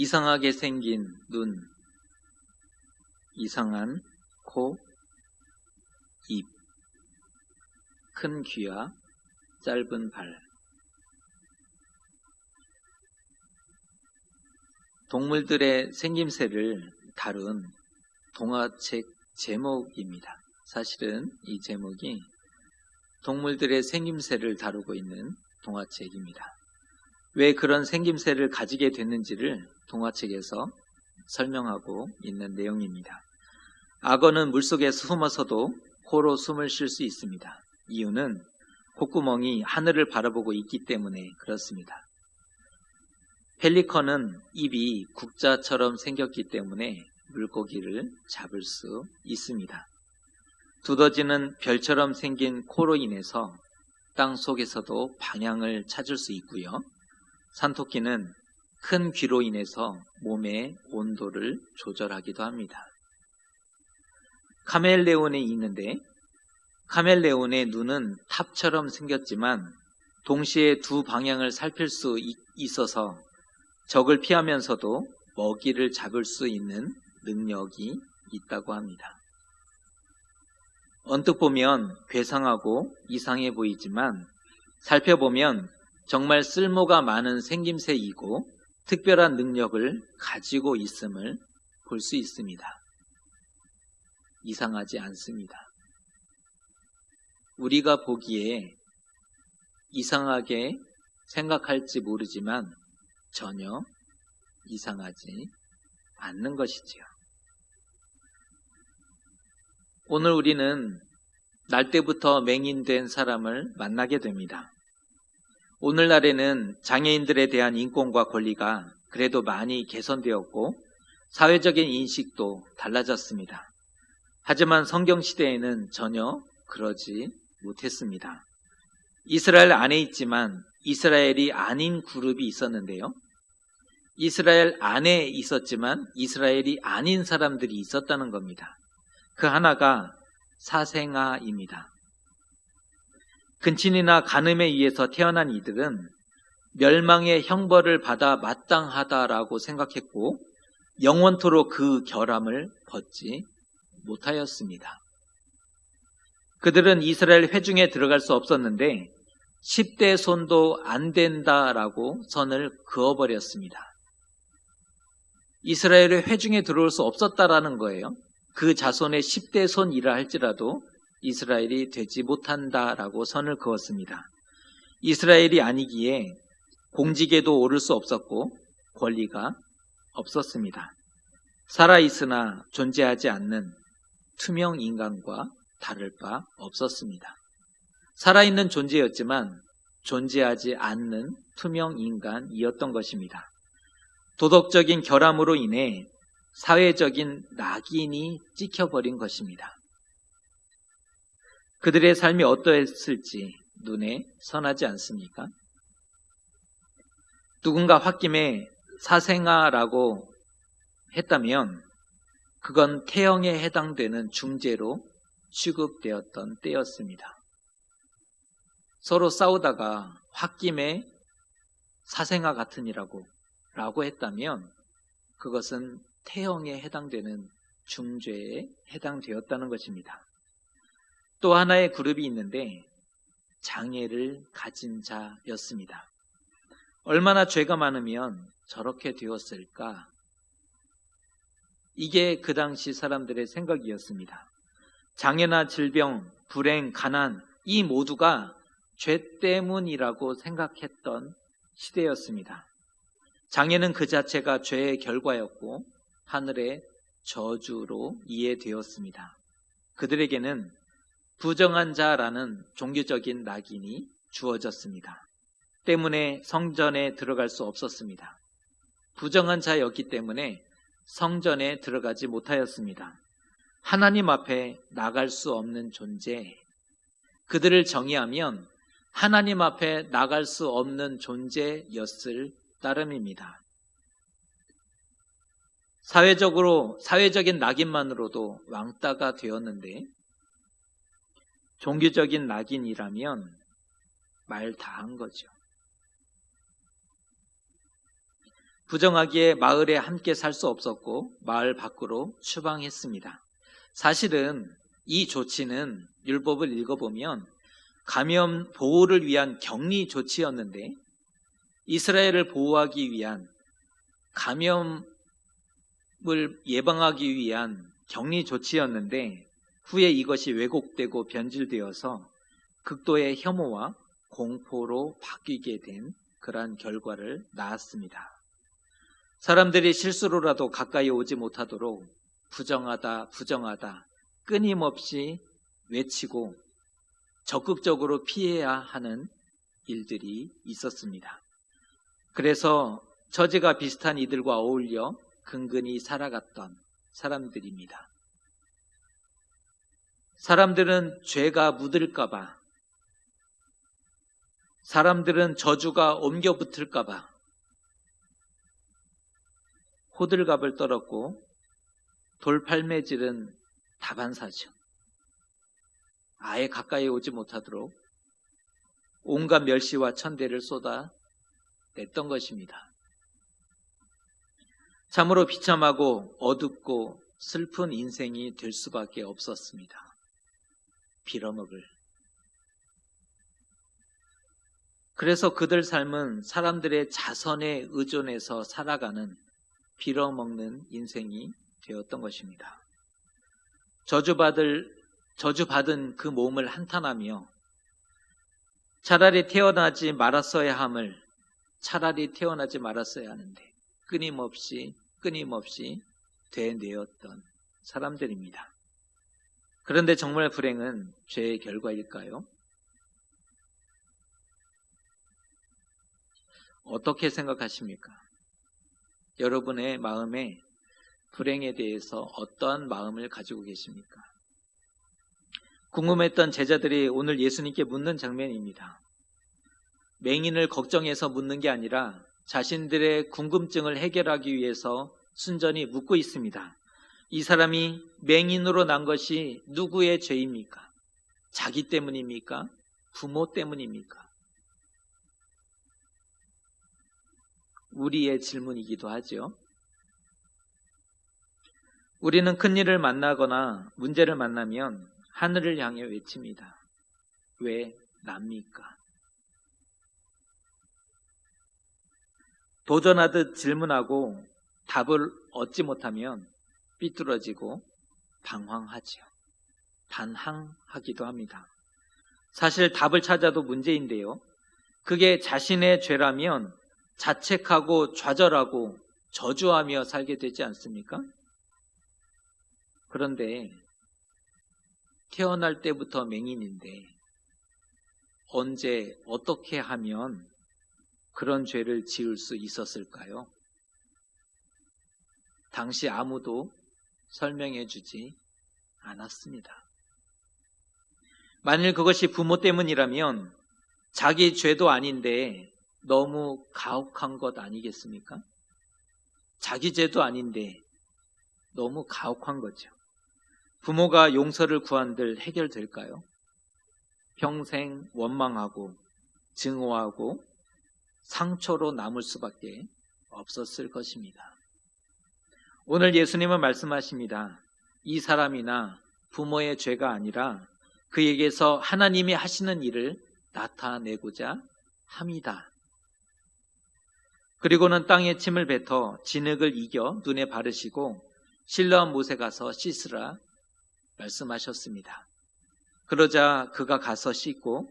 이상하게 생긴 눈, 이상한 코, 입, 큰 귀와 짧은 발. 동물들의 생김새를 다룬 동화책 제목입니다. 사실은 이 제목이 동물들의 생김새를 다루고 있는 동화책입니다. 왜 그런 생김새를 가지게 됐는지를 동화책에서 설명하고 있는 내용입니다. 악어는 물속에 숨어서도 코로 숨을 쉴 수 있습니다. 이유는 콧구멍이 하늘을 바라보고 있기 때문에 그렇습니다. 펠리컨은 입이 국자처럼 생겼기 때문에 물고기를 잡을 수 있습니다. 두더지는 별처럼 생긴 코로 인해서 땅 속에서도 방향을 찾을 수 있고요. 산토끼는 큰 귀로 인해서 몸의 온도를 조절하기도 합니다. 카멜레온이 있는데 카멜레온의 눈은 탑처럼 생겼지만 동시에 두 방향을 살필 수 있어서 적을 피하면서도 먹이를 잡을 수 있는 능력이 있다고 합니다. 언뜻 보면 괴상하고 이상해 보이지만 살펴보면 정말 쓸모가 많은 생김새이고 특별한 능력을 가지고 있음을 볼 수 있습니다. 이상하지 않습니다. 우리가 보기에 이상하게 생각할지 모르지만 전혀 이상하지 않는 것이지요. 오늘 우리는 날 때부터 맹인된 사람을 만나게 됩니다. 오늘날에는 장애인들에 대한 인권과 권리가 그래도 많이 개선되었고 사회적인 인식도 달라졌습니다. 하지만 성경 시대에는 전혀 그러지 못했습니다. 이스라엘 안에 있지만 이스라엘이 아닌 그룹이 있었는데요. 이스라엘 안에 있었지만 이스라엘이 아닌 사람들이 있었다는 겁니다. 그 하나가 사생아입니다. 근친이나 간음에 의해서 태어난 이들은 멸망의 형벌을 받아 마땅하다라고 생각했고 영원토록 그 결함을 벗지 못하였습니다. 그들은 이스라엘 회중에 들어갈 수 없었는데 10대 손도 안 된다라고 선을 그어버렸습니다. 이스라엘의 회중에 들어올 수 없었다라는 거예요. 그 자손의 10대 손이라 할지라도 이스라엘이 되지 못한다라고 선을 그었습니다. 이스라엘이 아니기에 공직에도 오를 수 없었고 권리가 없었습니다. 살아있으나 존재하지 않는 투명 인간과 다를 바 없었습니다. 살아있는 존재였지만 존재하지 않는 투명 인간이었던 것입니다. 도덕적인 결함으로 인해 사회적인 낙인이 찍혀버린 것입니다. 그들의 삶이 어떠했을지 눈에 선하지 않습니까? 누군가 홧김에 사생아라고 했다면 그건 태형에 해당되는 중죄로 취급되었던 때였습니다. 서로 싸우다가 홧김에 사생아 같으니라고 라고 했다면 그것은 태형에 해당되는 중죄에 해당되었다는 것입니다. 또 하나의 그룹이 있는데 장애를 가진 자였습니다. 얼마나 죄가 많으면 저렇게 되었을까? 이게 그 당시 사람들의 생각이었습니다. 장애나 질병, 불행, 가난, 이 모두가 죄 때문이라고 생각했던 시대였습니다. 장애는 그 자체가 죄의 결과였고 하늘의 저주로 이해되었습니다. 그들에게는 부정한 자라는 종교적인 낙인이 주어졌습니다. 때문에 성전에 들어갈 수 없었습니다. 부정한 자였기 때문에 성전에 들어가지 못하였습니다. 하나님 앞에 나갈 수 없는 존재. 그들을 정의하면 하나님 앞에 나갈 수 없는 존재였을 따름입니다. 사회적으로, 사회적인 낙인만으로도 왕따가 되었는데, 종교적인 낙인이라면 말 다 한 거죠. 부정하기에 마을에 함께 살 수 없었고 마을 밖으로 추방했습니다. 사실은 이 조치는 율법을 읽어보면 감염 보호를 위한 격리 조치였는데 이스라엘을 보호하기 위한 감염을 예방하기 위한 격리 조치였는데 후에 이것이 왜곡되고 변질되어서 극도의 혐오와 공포로 바뀌게 된 그러한 결과를 낳았습니다. 사람들이 실수로라도 가까이 오지 못하도록 부정하다, 부정하다, 끊임없이 외치고 적극적으로 피해야 하는 일들이 있었습니다. 그래서 처지가 비슷한 이들과 어울려 근근히 살아갔던 사람들입니다. 사람들은 죄가 묻을까봐, 사람들은 저주가 옮겨 붙을까봐, 호들갑을 떨었고, 돌팔매질은 다반사죠. 아예 가까이 오지 못하도록 온갖 멸시와 천대를 쏟아 냈던 것입니다. 참으로 비참하고 어둡고 슬픈 인생이 될 수밖에 없었습니다. 빌어먹을. 그래서 그들 삶은 사람들의 자선에 의존해서 살아가는 빌어먹는 인생이 되었던 것입니다. 저주받을, 저주받은 그 몸을 한탄하며 차라리 태어나지 말았어야 함을 차라리 태어나지 말았어야 하는데 끊임없이 끊임없이 되뇌었던 사람들입니다. 그런데 정말 불행은 죄의 결과일까요? 어떻게 생각하십니까? 여러분의 마음에 불행에 대해서 어떠한 마음을 가지고 계십니까? 궁금했던 제자들이 오늘 예수님께 묻는 장면입니다. 맹인을 걱정해서 묻는 게 아니라 자신들의 궁금증을 해결하기 위해서 순전히 묻고 있습니다. 이 사람이 맹인으로 난 것이 누구의 죄입니까? 자기 때문입니까? 부모 때문입니까? 우리의 질문이기도 하죠. 우리는 큰 일을 만나거나 문제를 만나면 하늘을 향해 외칩니다. 왜 납니까? 도전하듯 질문하고 답을 얻지 못하면 삐뚤어지고 방황하지요. 반항하기도 합니다. 사실 답을 찾아도 문제인데요. 그게 자신의 죄라면 자책하고 좌절하고 저주하며 살게 되지 않습니까? 그런데 태어날 때부터 맹인인데 언제 어떻게 하면 그런 죄를 지을 수 있었을까요? 당시 아무도 설명해 주지 않았습니다. 만일 그것이 부모 때문이라면 자기 죄도 아닌데 너무 가혹한 것 아니겠습니까? 자기 죄도 아닌데 너무 가혹한 거죠. 부모가 용서를 구한들 해결될까요? 평생 원망하고 증오하고 상처로 남을 수밖에 없었을 것입니다. 오늘 예수님은 말씀하십니다. 이 사람이나 부모의 죄가 아니라 그에게서 하나님이 하시는 일을 나타내고자 합니다. 그리고는 땅에 침을 뱉어 진흙을 이겨 눈에 바르시고 신라한 못에 가서 씻으라 말씀하셨습니다. 그러자 그가 가서 씻고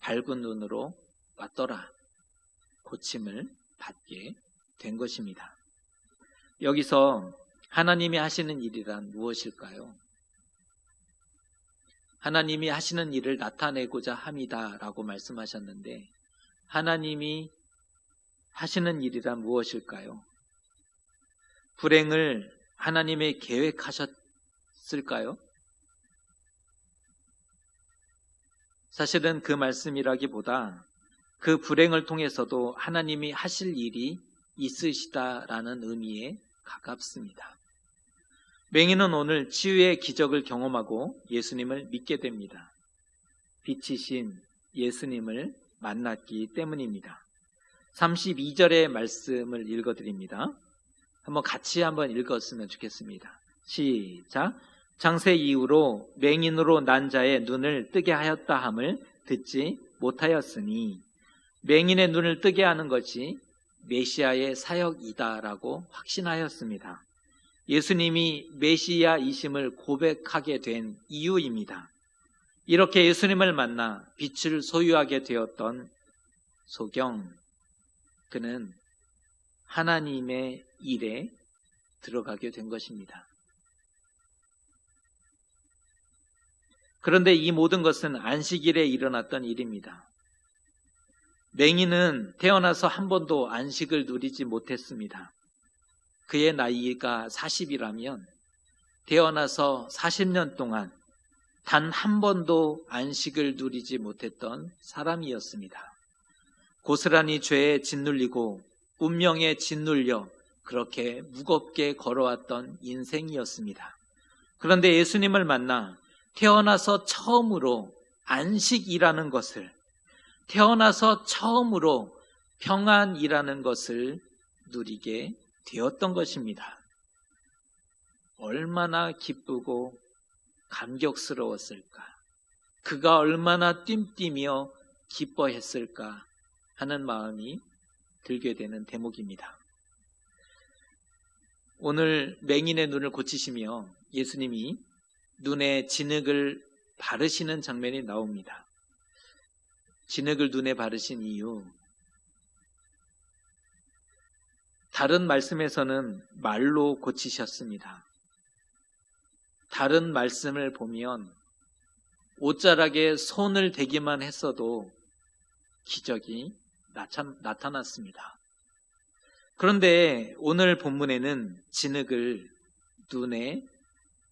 밝은 눈으로 왔더라. 고침을 받게 된 것입니다. 여기서 하나님이 하시는 일이란 무엇일까요? 하나님이 하시는 일을 나타내고자 합니다. 라고 말씀하셨는데, 하나님이 하시는 일이란 무엇일까요? 불행을 하나님의 계획하셨을까요? 사실은 그 말씀이라기보다 그 불행을 통해서도 하나님이 하실 일이 있으시다라는 의미에 가깝습니다. 맹인은 오늘 치유의 기적을 경험하고 예수님을 믿게 됩니다. 빛이신 예수님을 만났기 때문입니다. 32절의 말씀을 읽어드립니다. 한번 같이 한번 읽었으면 좋겠습니다. 시작. 장세 이후로 맹인으로 난 자의 눈을 뜨게 하였다 함을 듣지 못하였으니 맹인의 눈을 뜨게 하는 것이 메시아의 사역이다라고 확신하였습니다. 예수님이 메시아이심을 고백하게 된 이유입니다. 이렇게 예수님을 만나 빛을 소유하게 되었던 소경, 그는 하나님의 일에 들어가게 된 것입니다. 그런데 이 모든 것은 안식일에 일어났던 일입니다. 맹인은 태어나서 한 번도 안식을 누리지 못했습니다. 그의 나이가 40이라면 태어나서 40년 동안 단 한 번도 안식을 누리지 못했던 사람이었습니다. 고스란히 죄에 짓눌리고 운명에 짓눌려 그렇게 무겁게 걸어왔던 인생이었습니다. 그런데 예수님을 만나 태어나서 처음으로 안식이라는 것을, 태어나서 처음으로 평안이라는 것을 누리게 되었던 것입니다. 얼마나 기쁘고 감격스러웠을까? 그가 얼마나 뜀뛰며 기뻐했을까 하는 마음이 들게 되는 대목입니다. 오늘 맹인의 눈을 고치시며 예수님이 눈에 진흙을 바르시는 장면이 나옵니다. 진흙을 눈에 바르신 이유. 다른 말씀에서는 말로 고치셨습니다. 다른 말씀을 보면 옷자락에 손을 대기만 했어도 기적이 나타 났습니다. 그런데 오늘 본문에는 진흙을 눈에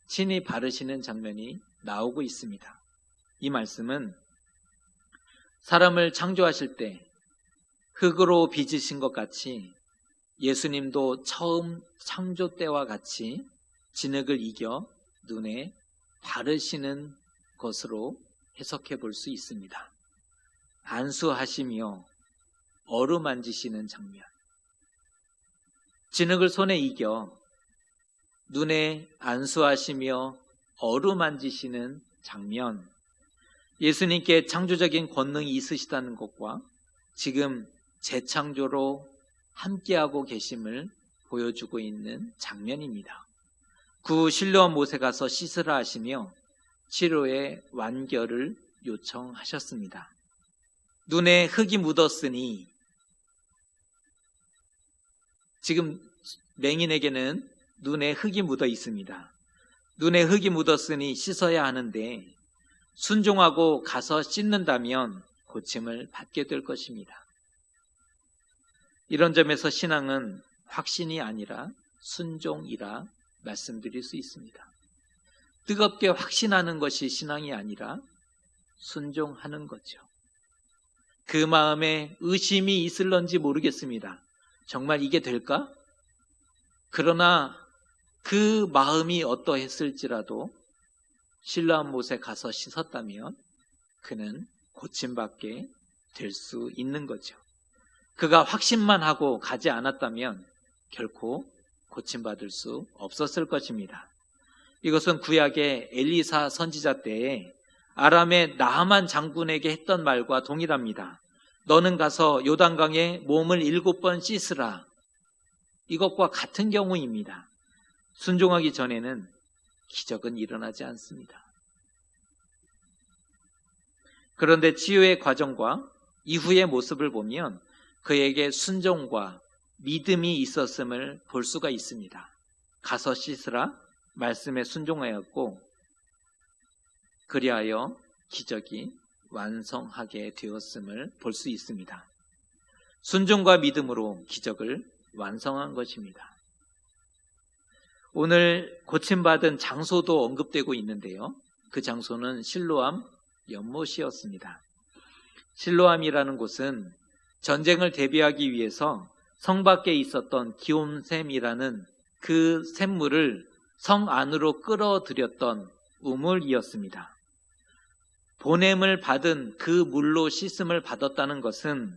친히 바르시는 장면이 나오고 있습니다. 이 말씀은 사람을 창조하실 때 흙으로 빚으신 것 같이 예수님도 처음 창조 때와 같이 진흙을 이겨 눈에 바르시는 것으로 해석해 볼 수 있습니다. 안수하시며 어루만지시는 장면. 진흙을 손에 이겨 눈에 안수하시며 어루만지시는 장면. 예수님께 창조적인 권능이 있으시다는 것과 지금 재창조로 함께하고 계심을 보여주고 있는 장면입니다. 구 실로암 못에 가서 씻으라 하시며 치료의 완결을 요청하셨습니다. 눈에 흙이 묻었으니 지금 맹인에게는 눈에 흙이 묻어 있습니다. 눈에 흙이 묻었으니 씻어야 하는데 순종하고 가서 씻는다면 고침을 받게 될 것입니다. 이런 점에서 신앙은 확신이 아니라 순종이라 말씀드릴 수 있습니다. 뜨겁게 확신하는 것이 신앙이 아니라 순종하는 거죠. 그 마음에 의심이 있을런지 모르겠습니다. 정말 이게 될까? 그러나 그 마음이 어떠했을지라도 신라한 못에 가서 씻었다면 그는 고침받게 될 수 있는 거죠. 그가 확신만 하고 가지 않았다면 결코 고침받을 수 없었을 것입니다. 이것은 구약의 엘리사 선지자 때에 아람의 나하만 장군에게 했던 말과 동일합니다. 너는 가서 요단강에 몸을 일곱 번 씻으라. 이것과 같은 경우입니다. 순종하기 전에는 기적은 일어나지 않습니다. 그런데 치유의 과정과 이후의 모습을 보면 그에게 순종과 믿음이 있었음을 볼 수가 있습니다. 가서 씻으라 말씀에 순종하였고 그리하여 기적이 완성하게 되었음을 볼 수 있습니다. 순종과 믿음으로 기적을 완성한 것입니다. 오늘 고침받은 장소도 언급되고 있는데요. 그 장소는 실로암 연못이었습니다. 실로암이라는 곳은 전쟁을 대비하기 위해서 성 밖에 있었던 기온샘이라는 그 샘물을 성 안으로 끌어들였던 우물이었습니다. 보냄을 받은 그 물로 씻음을 받았다는 것은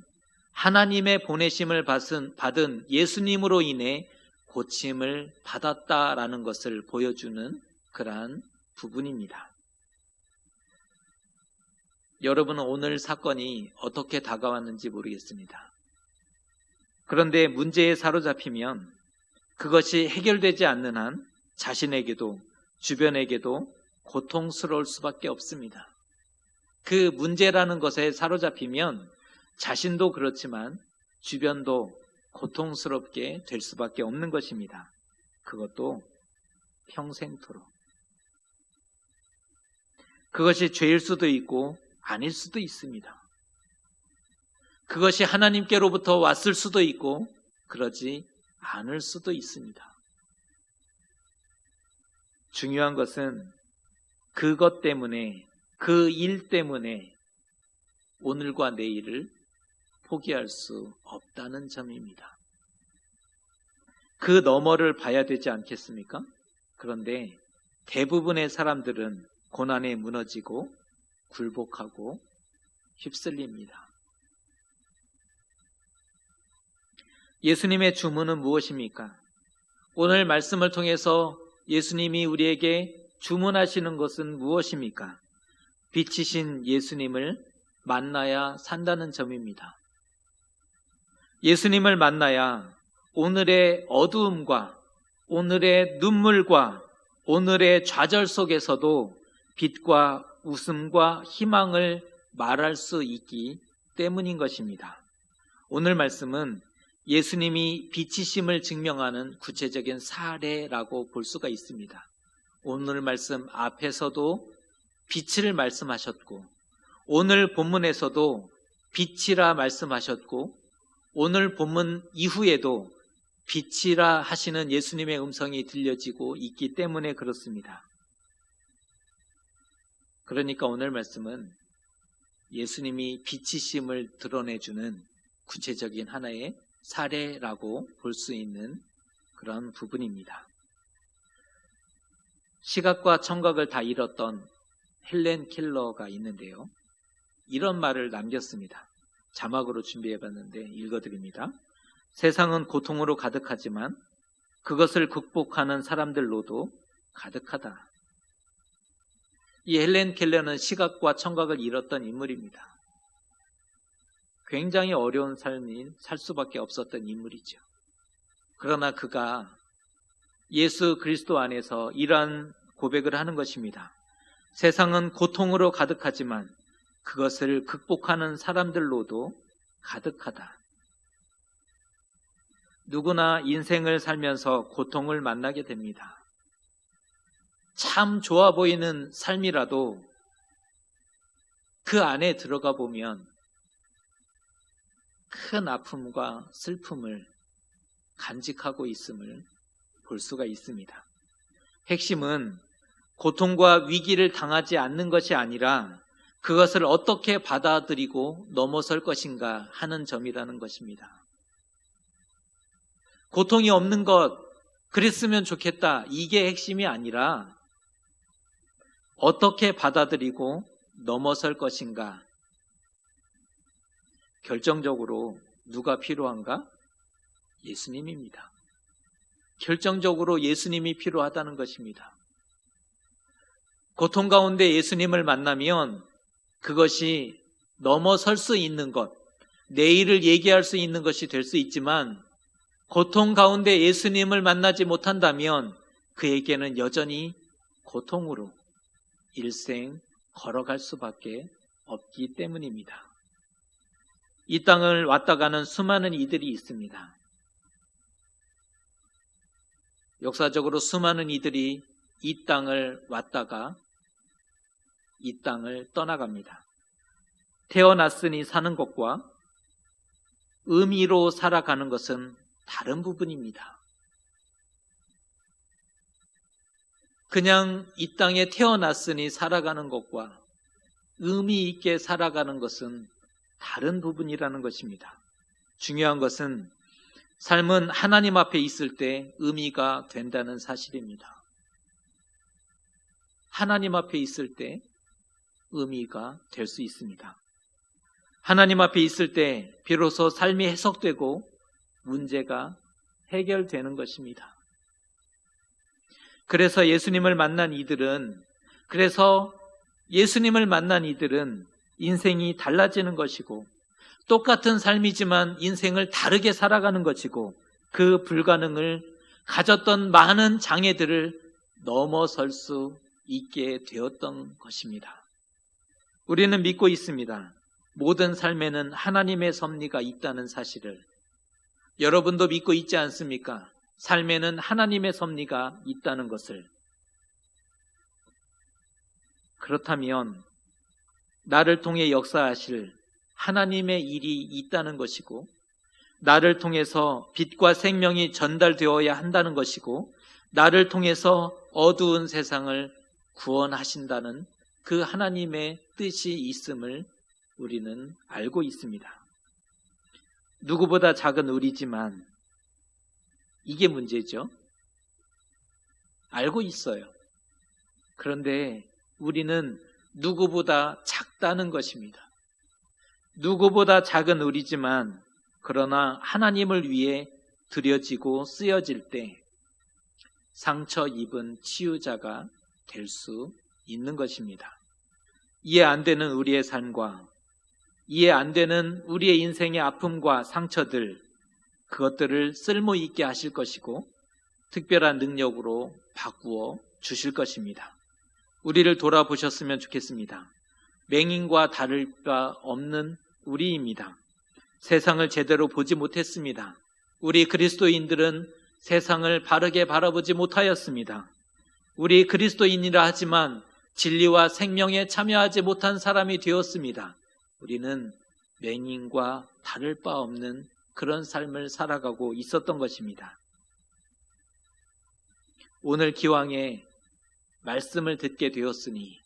하나님의 보내심을 받은 예수님으로 인해 고침을 받았다라는 것을 보여주는 그러한 부분입니다. 여러분은 오늘 사건이 어떻게 다가왔는지 모르겠습니다. 그런데 문제에 사로잡히면 그것이 해결되지 않는 한 자신에게도 주변에게도 고통스러울 수밖에 없습니다. 그 문제라는 것에 사로잡히면 자신도 그렇지만 주변도 고통스럽게 될 수밖에 없는 것입니다. 그것도 평생토록. 그것이 죄일 수도 있고 아닐 수도 있습니다. 그것이 하나님께로부터 왔을 수도 있고 그러지 않을 수도 있습니다. 중요한 것은 그것 때문에 그 일 때문에 오늘과 내일을 포기할 수 없다는 점입니다. 그 너머를 봐야 되지 않겠습니까? 그런데 대부분의 사람들은 고난에 무너지고 굴복하고 휩쓸립니다. 예수님의 주문은 무엇입니까? 오늘 말씀을 통해서 예수님이 우리에게 주문하시는 것은 무엇입니까? 빛이신 예수님을 만나야 산다는 점입니다. 예수님을 만나야 오늘의 어두움과 오늘의 눈물과 오늘의 좌절 속에서도 빛과 웃음과 희망을 말할 수 있기 때문인 것입니다. 오늘 말씀은 예수님이 빛이심을 증명하는 구체적인 사례라고 볼 수가 있습니다. 오늘 말씀 앞에서도 빛을 말씀하셨고, 오늘 본문에서도 빛이라 말씀하셨고, 오늘 본문 이후에도 빛이라 하시는 예수님의 음성이 들려지고 있기 때문에 그렇습니다. 그러니까 오늘 말씀은 예수님이 빛이심을 드러내주는 구체적인 하나의 사례라고 볼 수 있는 그런 부분입니다. 시각과 청각을 다 잃었던 헬렌 킬러가 있는데요. 이런 말을 남겼습니다. 자막으로 준비해 봤는데 읽어드립니다. 세상은 고통으로 가득하지만 그것을 극복하는 사람들로도 가득하다. 이 헬렌 켈러는 시각과 청각을 잃었던 인물입니다. 굉장히 어려운 삶인 살 수밖에 없었던 인물이죠. 그러나 그가 예수 그리스도 안에서 이러한 고백을 하는 것입니다. 세상은 고통으로 가득하지만 그것을 극복하는 사람들로도 가득하다. 누구나 인생을 살면서 고통을 만나게 됩니다. 참 좋아 보이는 삶이라도 그 안에 들어가 보면 큰 아픔과 슬픔을 간직하고 있음을 볼 수가 있습니다. 핵심은 고통과 위기를 당하지 않는 것이 아니라 그것을 어떻게 받아들이고 넘어설 것인가 하는 점이라는 것입니다. 고통이 없는 것, 그랬으면 좋겠다. 이게 핵심이 아니라 어떻게 받아들이고 넘어설 것인가. 결정적으로 누가 필요한가? 예수님입니다. 결정적으로 예수님이 필요하다는 것입니다. 고통 가운데 예수님을 만나면 그것이 넘어설 수 있는 것, 내일을 얘기할 수 있는 것이 될 수 있지만 고통 가운데 예수님을 만나지 못한다면 그에게는 여전히 고통으로 일생 걸어갈 수밖에 없기 때문입니다. 이 땅을 왔다 가는 수많은 이들이 있습니다. 역사적으로 수많은 이들이 이 땅을 왔다가 이 땅을 떠나갑니다. 태어났으니 사는 것과 의미로 살아가는 것은 다른 부분입니다. 그냥 이 땅에 태어났으니 살아가는 것과 의미 있게 살아가는 것은 다른 부분이라는 것입니다. 중요한 것은 삶은 하나님 앞에 있을 때 의미가 된다는 사실입니다. 하나님 앞에 있을 때 의미가 될 수 있습니다. 하나님 앞에 있을 때 비로소 삶이 해석되고 문제가 해결되는 것입니다. 그래서 예수님을 만난 이들은 그래서 예수님을 만난 이들은 인생이 달라지는 것이고 똑같은 삶이지만 인생을 다르게 살아가는 것이고 그 불가능을 가졌던 많은 장애들을 넘어설 수 있게 되었던 것입니다. 우리는 믿고 있습니다. 모든 삶에는 하나님의 섭리가 있다는 사실을 여러분도 믿고 있지 않습니까? 삶에는 하나님의 섭리가 있다는 것을 그렇다면 나를 통해 역사하실 하나님의 일이 있다는 것이고 나를 통해서 빛과 생명이 전달되어야 한다는 것이고 나를 통해서 어두운 세상을 구원하신다는 그 하나님의 뜻이 있음을 우리는 알고 있습니다. 누구보다 작은 우리지만 이게 문제죠. 알고 있어요. 그런데 우리는 누구보다 작다는 것입니다. 누구보다 작은 우리지만 그러나 하나님을 위해 드려지고 쓰여질 때 상처 입은 치유자가 될 수 있는 것입니다. 이해 안 되는 우리의 삶과 이해 안 되는 우리의 인생의 아픔과 상처들, 그것들을 쓸모 있게 하실 것이고 특별한 능력으로 바꾸어 주실 것입니다. 우리를 돌아보셨으면 좋겠습니다. 맹인과 다를 바 없는 우리입니다. 세상을 제대로 보지 못했습니다. 우리 그리스도인들은 세상을 바르게 바라보지 못하였습니다. 우리 그리스도인이라 하지만 진리와 생명에 참여하지 못한 사람이 되었습니다. 우리는 맹인과 다를 바 없는 그런 삶을 살아가고 있었던 것입니다. 오늘 기왕에 말씀을 듣게 되었으니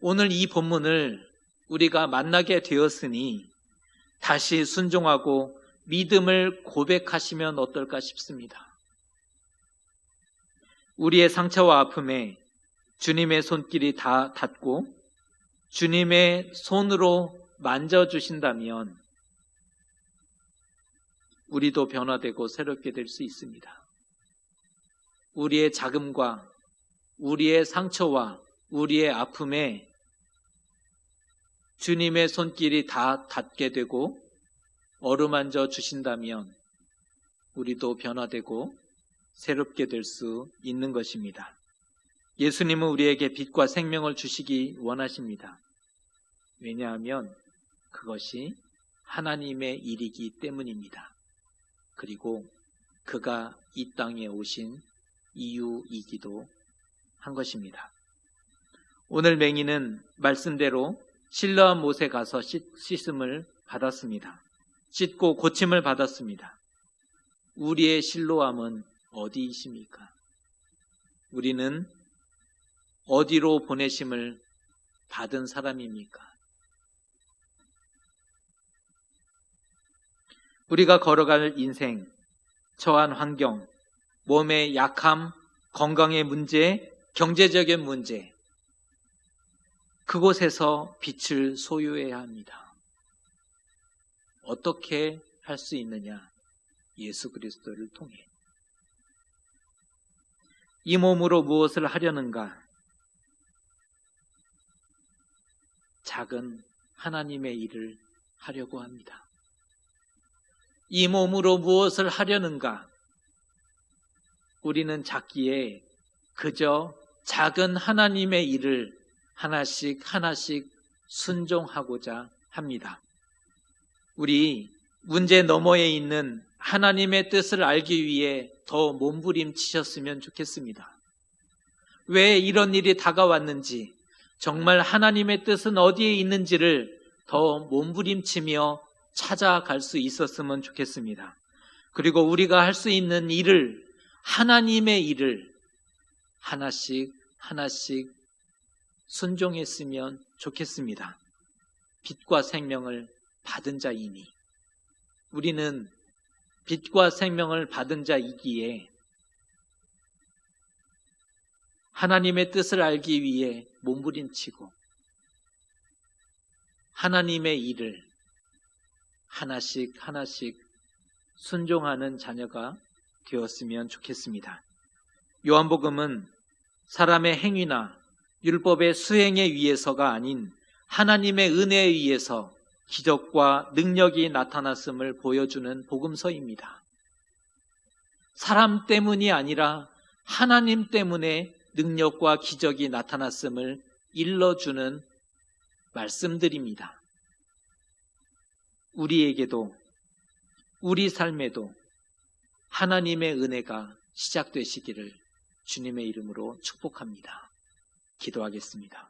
오늘 이 본문을 우리가 만나게 되었으니 다시 순종하고 믿음을 고백하시면 어떨까 싶습니다. 우리의 상처와 아픔에 주님의 손길이 다 닿고 주님의 손으로 만져주신다면 우리도 변화되고 새롭게 될 수 있습니다. 우리의 자금과 우리의 상처와 우리의 아픔에 주님의 손길이 다 닿게 되고 어루만져 주신다면 우리도 변화되고 새롭게 될 수 있는 것입니다. 예수님은 우리에게 빛과 생명을 주시기 원하십니다. 왜냐하면 그것이 하나님의 일이기 때문입니다. 그리고 그가 이 땅에 오신 이유이기도 한 것입니다. 오늘 맹인은 말씀대로 신라한 못에 가서 씻음을 받았습니다. 씻고 고침을 받았습니다. 우리의 실로함은 어디이십니까? 우리는 어디로 보내심을 받은 사람입니까? 우리가 걸어갈 인생, 처한 환경, 몸의 약함, 건강의 문제, 경제적인 문제, 그곳에서 빛을 소유해야 합니다. 어떻게 할 수 있느냐? 예수 그리스도를 통해. 이 몸으로 무엇을 하려는가? 작은 하나님의 일을 하려고 합니다. 이 몸으로 무엇을 하려는가? 우리는 작기에 그저 작은 하나님의 일을 하나씩 하나씩 순종하고자 합니다. 우리 문제 너머에 있는 하나님의 뜻을 알기 위해 더 몸부림치셨으면 좋겠습니다. 왜 이런 일이 다가왔는지, 정말 하나님의 뜻은 어디에 있는지를 더 몸부림치며 찾아갈 수 있었으면 좋겠습니다. 그리고 우리가 할 수 있는 일을 하나님의 일을 하나씩 하나씩 순종했으면 좋겠습니다. 빛과 생명을 받은 자이니 우리는 빛과 생명을 받은 자이기에 하나님의 뜻을 알기 위해 몸부림치고 하나님의 일을 하나씩 하나씩 순종하는 자녀가 되었으면 좋겠습니다. 요한복음은 사람의 행위나 율법의 수행에 의해서가 아닌 하나님의 은혜에 의해서 기적과 능력이 나타났음을 보여주는 복음서입니다. 사람 때문이 아니라 하나님 때문에 능력과 기적이 나타났음을 일러주는 말씀들입니다. 우리에게도 우리 삶에도 하나님의 은혜가 시작되시기를 주님의 이름으로 축복합니다. 기도하겠습니다.